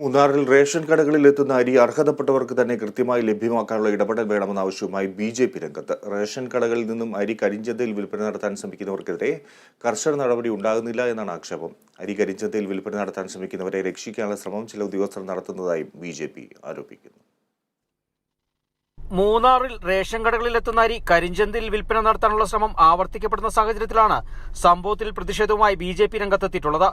മൂന്നാറിൽ റേഷൻ കടകളിൽ എത്തുന്ന അരി അർഹതപ്പെട്ടവർക്ക് തന്നെ കൃത്യമായി ലഭ്യമാക്കാനുള്ള ഇടപെടൽ വേണമെന്ന ആവശ്യവുമായി ബി ജെ പി രംഗത്ത്. റേഷൻ കടകളിൽ നിന്നും അരി കരിഞ്ചന്തയിൽ വിൽപ്പന നടത്താൻ ശ്രമിക്കുന്നവർക്കെതിരെ കർശന നടപടി ഉണ്ടാകുന്നില്ല എന്നാണ് ആക്ഷേപം. അരി കരിഞ്ചന്തയിൽ വിൽപ്പന നടത്താൻ ശ്രമിക്കുന്നവരെ രക്ഷിക്കാനുള്ള ശ്രമം ചില ഉദ്യോഗസ്ഥർ നടത്തുന്നതായും ബി ജെ പി ആരോപിക്കുന്നു. മൂന്നാറിൽ റേഷൻ കടകളിൽ എത്തുന്ന അരി കരിഞ്ചന്തയിൽ വിൽപ്പന നടത്താനുള്ള ശ്രമം ആവർത്തിക്കപ്പെടുന്ന സാഹചര്യത്തിലാണ് സംഭവത്തിൽ പ്രതിഷേധവുമായി ബി ജെ പി രംഗത്തെത്തിയിട്ടുള്ളത്.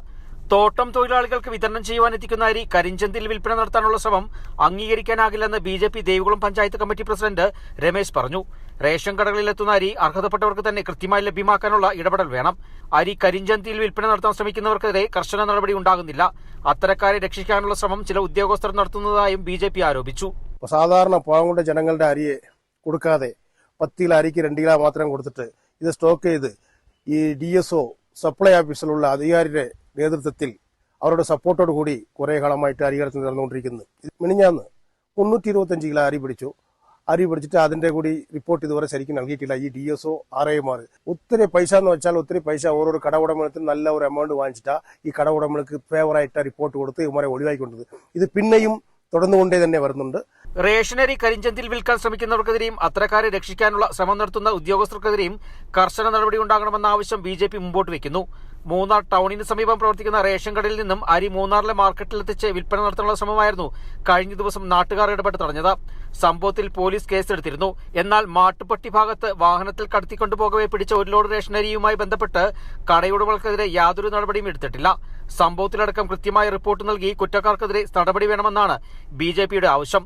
തോട്ടം തൊഴിലാളികൾക്ക് വിതരണം ചെയ്യുവാൻ എത്തിക്കുന്ന അരി കരിഞ്ചന്തിൽ വിൽപ്പന നടത്താനുള്ള ശ്രമം അംഗീകരിക്കാനാകില്ലെന്ന് B J P Devikulam panchayat committee president Ramesh പറഞ്ഞു. റേഷൻ കടകളിൽ എത്തുന്ന അരി അർഹതപ്പെട്ടവർക്ക് തന്നെ കൃത്യമായി ലഭ്യമാക്കാനുള്ള ഇടപെടൽ വേണം. അരി കരിഞ്ചന്തിയിൽ വിൽപ്പന നടത്താൻ ശ്രമിക്കുന്നവർക്കെതിരെ കർശന നടപടി ഉണ്ടാകുന്നില്ല. അത്തരക്കാരെ രക്ഷിക്കാനുള്ള ശ്രമം ചില ഉദ്യോഗസ്ഥർ നടത്തുന്നതായും ബി ജെ പി ആരോപിച്ചു. സാധാരണ പാവങ്ങളുടെ ജനങ്ങളുടെ അരിയെ കൊടുക്കാതെ പത്ത് കിലോ അരിക്ക് രണ്ട് കിലോ മാത്രം കൊടുത്തിട്ട് ഇത് സ്റ്റോക്ക് ചെയ്ത് ഈ ഡി എസ് ഒ സപ്ലൈ ഓഫീസിലുള്ള അധികാരിയുടെ നേതൃത്വത്തിൽ അവരുടെ സപ്പോർട്ടോട് കൂടി കുറേ കാലമായിട്ട് അരി കടത്തി നടന്നുകൊണ്ടിരിക്കുന്നത് മിനിഞ്ഞാന്ന് മുന്നൂറ്റി ഇരുപത്തഞ്ച് കിലോ അരി പിടിച്ചു. അരി പിടിച്ചിട്ട് അതിന്റെ കൂടി റിപ്പോർട്ട് ഇതുവരെ ശരിക്കും നൽകിയിട്ടില്ല. ഈ ഡി എസ് ഒ ആർ ഐമാർ ഒത്തിരി പൈസ എന്ന് വെച്ചാൽ ഒത്തിരി പൈസ ഓരോ കട ഉടമകൾക്ക് നല്ല ഒരു എമൗണ്ട് വാങ്ങിച്ചിട്ടാ ഈ കട ഉടമകൾക്ക് ഫേവറായിട്ട് റിപ്പോർട്ട് കൊടുത്ത് ഇവരെ ഒഴിവാക്കിക്കൊണ്ടത് ഇത് പിന്നെയും തുടർന്നുകൊണ്ടേ തന്നെ വരുന്നുണ്ട്. റേഷനരി കരിഞ്ചന്തിൽ വിൽക്കാൻ ശ്രമിക്കുന്നവർക്കെതിരെയും അത്തരക്കാരെ രക്ഷിക്കാനുള്ള ശ്രമം നടത്തുന്ന ഉദ്യോഗസ്ഥർക്കെതിരെയും കർശന നടപടി ഉണ്ടാകണമെന്ന ആവശ്യം ബി ജെ പി മുമ്പോട്ട് വയ്ക്കുന്നു മൂന്നാർ ടൗണിന് സമീപം പ്രവർത്തിക്കുന്ന റേഷൻ കടയിൽ നിന്നും അരി മൂന്നാറിലെ മാർക്കറ്റിലെത്തിച്ച് വിൽപ്പന നടത്താനുള്ള ശ്രമമായിരുന്നു കഴിഞ്ഞ ദിവസം നാട്ടുകാർ ഇടപെട്ട് തടഞ്ഞത്. സംഭവത്തിൽ പോലീസ് കേസെടുത്തിരുന്നു. എന്നാൽ മാട്ടുപട്ടി ഭാഗത്ത് വാഹനത്തിൽ കടത്തിക്കൊണ്ടുപോകവെ പിടിച്ച ഒരു ലോഡ് റേഷനരിയുമായി ബന്ധപ്പെട്ട് കടയുടമകൾക്കെതിരെ യാതൊരു നടപടിയും എടുത്തിട്ടില്ല. സംഭവത്തിലടക്കം കൃത്യമായ റിപ്പോർട്ട് നൽകി കുറ്റക്കാർക്കെതിരെ നടപടി വേണമെന്നാണ് ബി ആവശ്യം.